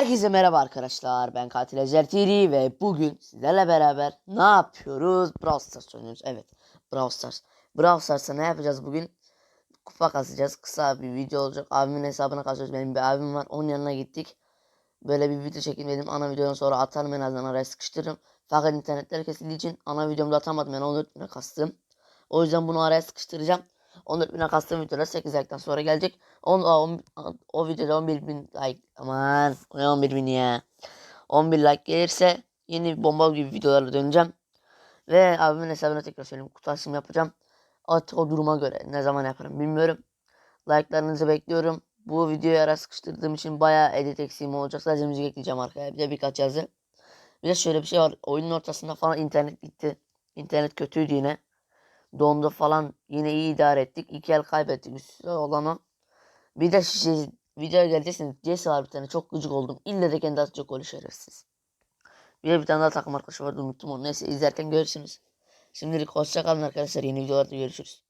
Herkese merhaba arkadaşlar. Ben Katil Ezer TV ve bugün sizlerle beraber ne yapıyoruz? Brawl Stars oynuyoruz. Evet. Brawl Stars. Brawl Stars'ta ne yapacağız bugün? Kupa kasacağız. Kısa bir video olacak. Abimin hesabına kasıyoruz. Benim bir abim var. Onun yanına gittik. Böyle bir video çekin dedim. Ana videodan sonra atarım en azından araya sıkıştırırım. Fakat internetler kesildiği için ana videomda atamadım. Yani 14 bine kastım. O yüzden bunu araya sıkıştıracağım. 14 bine kastığım videolar 8 aydan sonra gelecek. On, o, o videoda 11 bin like aman o ne 11 bin ya. 11 like gelirse yeni bomba gibi videolarla döneceğim. Ve abimin hesabına tekrar söyleyeyim. Kutu yapacağım. Artık o duruma göre ne zaman yaparım bilmiyorum. Like'larınızı bekliyorum. Bu videoyu ara sıkıştırdığım için bayağı edit eksiğim olacak. Sadece müzik ekleyeceğim arkaya. Bir de birkaç yazı. Bir de şöyle bir şey var. Oyunun ortasında falan internet gitti. İnternet kötüydü yine. Dondu falan. Yine iyi idare ettik. İki el kaybettik. Üstüne olan o. Bir de şey, videoya geleceksiniz. Jesse var bir tane. Çok gıcık oldum. İlle de kendi atacak golü şerefsiz. Bir de bir tane daha takım arkadaşı vardı. Unuttum onu. Neyse izlerken görürsünüz. Şimdilik hoşçakalın arkadaşlar. Yeni videolarda görüşürüz.